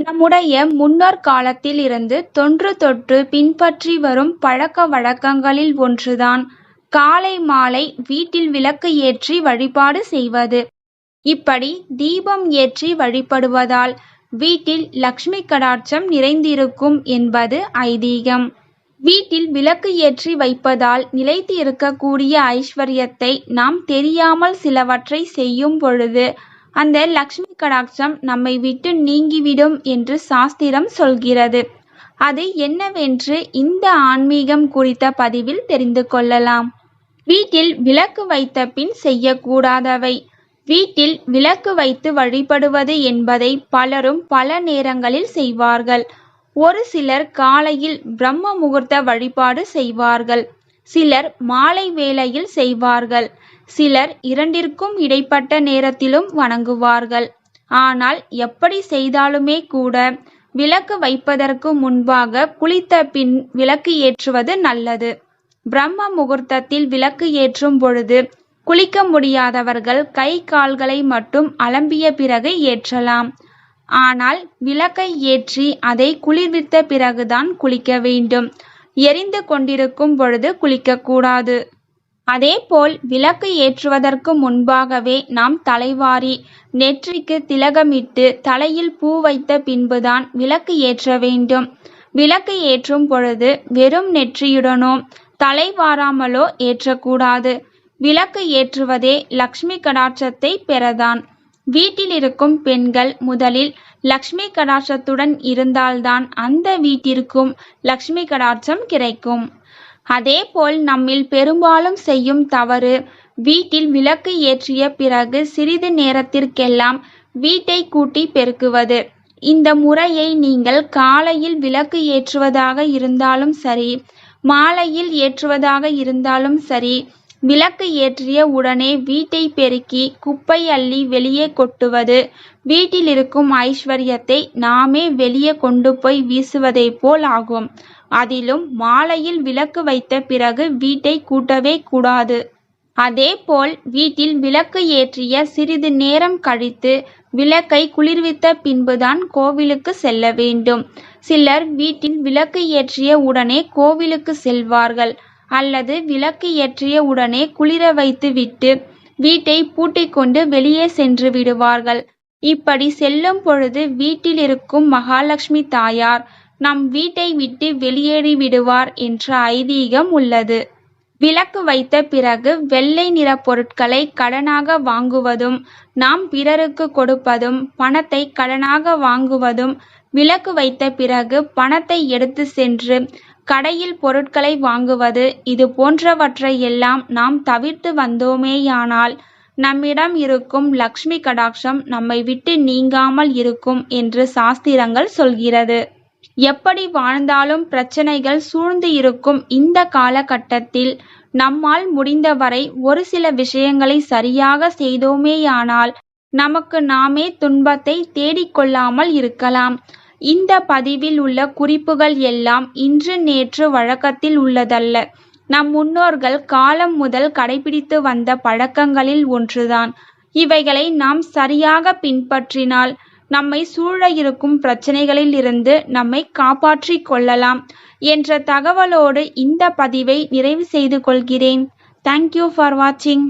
நம்முடைய முன்னோர் காலத்தில் இருந்து தொன்று தொட்டு பின்பற்றி வரும் பழக்க வழக்கங்களில் ஒன்றுதான் காலை மாலை வீட்டில் விளக்கு ஏற்றி வழிபாடு செய்வது. இப்படி தீபம் ஏற்றி வழிபடுவதால் வீட்டில் லக்ஷ்மி கடாட்சம் நிறைந்திருக்கும் என்பது ஐதீகம். வீட்டில் விளக்கு ஏற்றி வைப்பதால் நிலைத்து இருக்கக்கூடிய ஐஸ்வர்யத்தை நாம் தெரியாமல் சிலவற்றை செய்யும் பொழுது அந்த லக்ஷ்மி கடாட்சம் நம்மை விட்டு நீங்கிவிடும் என்று சாஸ்திரம் சொல்கிறது. அது என்னவென்று இந்த ஆன்மீகம் குறித்த பதிவில் தெரிந்து கொள்ளலாம். வீட்டில் விளக்கு வைத்த பின் செய்யக்கூடாதவை வீட்டில் விளக்கு வைத்து வழிபடுவது என்பதை பலரும் பல நேரங்களில் செய்வார்கள். ஒரு சிலர் காலையில் பிரம்ம முகூர்த்த வழிபாடு செய்வார்கள். சிலர் மாலை வேளையில் செய்வார்கள். சிலர் இரண்டிற்கும் இடைப்பட்ட நேரத்திலும் வணங்குவார்கள். ஆனால் எப்படி செய்தாலுமே கூட விளக்கு வைப்பதற்கு முன்பாக குளித்த பின் விளக்கு ஏற்றுவது நல்லது. பிரம்ம முகூர்த்தத்தில் விளக்கு ஏற்றும் பொழுது குளிக்க முடியாதவர்கள் கை கால்களை மட்டும் அலம்பிய பிறகு ஏற்றலாம். ஆனால் விளக்கை ஏற்றி அதை குளிர்வித்த பிறகுதான் குளிக்க வேண்டும். எரிந்து கொண்டிருக்கும் பொழுது குளிக்கக்கூடாது. அதேபோல் விளக்கு ஏற்றுவதற்கு முன்பாகவே நாம் தலைவாரி நெற்றிக்கு திலகமிட்டு தலையில் பூ வைத்த பின்புதான் விளக்கு ஏற்ற வேண்டும். விளக்கு ஏற்றும் பொழுது வெறும் நெற்றியுடனோ தலைவாராமலோ ஏற்றக்கூடாது. விளக்கு ஏற்றுவதே லக்ஷ்மி கடாட்சத்தை பெறதான் வீட்டில் இருக்கும் பெண்கள் முதலில் லக்ஷ்மி கடாட்சத்துடன் இருந்தால்தான் அந்த வீட்டிற்கும் லக்ஷ்மி கடாட்சம் கிடைக்கும். அதேபோல் நம்மில் பெரும்பாலும் செய்யும் தவறு வீட்டில் விளக்கு ஏற்றிய பிறகு சிறிது நேரத்திற்கெல்லாம் வீட்டை கூட்டி பெருக்குவது. இந்த முறையை நீங்கள் காலையில் விளக்கு ஏற்றுவதாக இருந்தாலும் சரி மாலையில் ஏற்றுவதாக இருந்தாலும் சரி விளக்கு ஏற்றிய உடனே வீட்டை பெருக்கி குப்பை அள்ளி வெளியே கொட்டுவது வீட்டில் இருக்கும் ஐஸ்வர்யத்தை நாமே வெளியே கொண்டு போய் வீசுவதைப் போல் ஆகும். அதிலும் மாலையில் விளக்கு வைத்த பிறகு வீட்டை கூட்டவே கூடாது. அதேபோல் வீட்டில் விளக்கு ஏற்றிய சிறிது நேரம் கழித்து விளக்கை குளிர்வித்த பின்புதான் கோவிலுக்கு செல்ல வேண்டும். சிலர் வீட்டில் விளக்கு ஏற்றிய உடனே கோவிலுக்கு செல்வார்கள். அல்லது விளக்கு ஏற்றிய உடனே குளிர வைத்து விட்டு வீட்டை பூட்டிக்கொண்டு வெளியே சென்று விடுவார்கள். இப்படி செல்லும் பொழுது வீட்டில் இருக்கும் மகாலட்சுமி தாயார் நம் வீட்டை விட்டு வெளியேறிவிடுவார் என்ற ஐதீகம் உள்ளது. விளக்கு வைத்த பிறகு வெள்ளை நிற பொருட்களை கடனாக வாங்குவதும் நாம் பிறருக்கு கொடுப்பதும் பணத்தை கடனாக வாங்குவதும் விளக்கு வைத்த பிறகு பணத்தை எடுத்து சென்று கடையில் பொருட்களை வாங்குவது இது போன்றவற்றையெல்லாம் நாம் தவிர்த்து வந்தோமேயானால் நம்மிடம் இருக்கும் லக்ஷ்மி கடாட்சம் நம்மை விட்டு நீங்காமல் இருக்கும் என்று சாஸ்திரங்கள் சொல்கிறது. எப்படி வாழ்ந்தாலும் பிரச்சனைகள் சூழ்ந்து இருக்கும் இந்த காலகட்டத்தில் நம்மால் முடிந்தவரை ஒரு சில விஷயங்களை சரியாக செய்தோமேயானால் நமக்கு நாமே துன்பத்தை தேடிக் கொள்ளாமல் இருக்கலாம். இந்த பதிவில் உள்ள குறிப்புகள் எல்லாம் இன்று நேற்று வழக்கத்தில் உள்ளதல்ல. நம் முன்னோர்கள் காலம் முதல் கடைபிடித்து வந்த பழக்கங்களில் ஒன்றுதான். இவைகளை நாம் சரியாக பின்பற்றினால் நம்மை சூழ இருக்கும் பிரச்சனைகளில் இருந்து நம்மை காப்பாற்றிக் கொள்ளலாம் என்ற தகவலோடு இந்த பதிவை நிறைவு செய்து கொள்கிறேன். தேங்க்யூ ஃபார் வாட்சிங்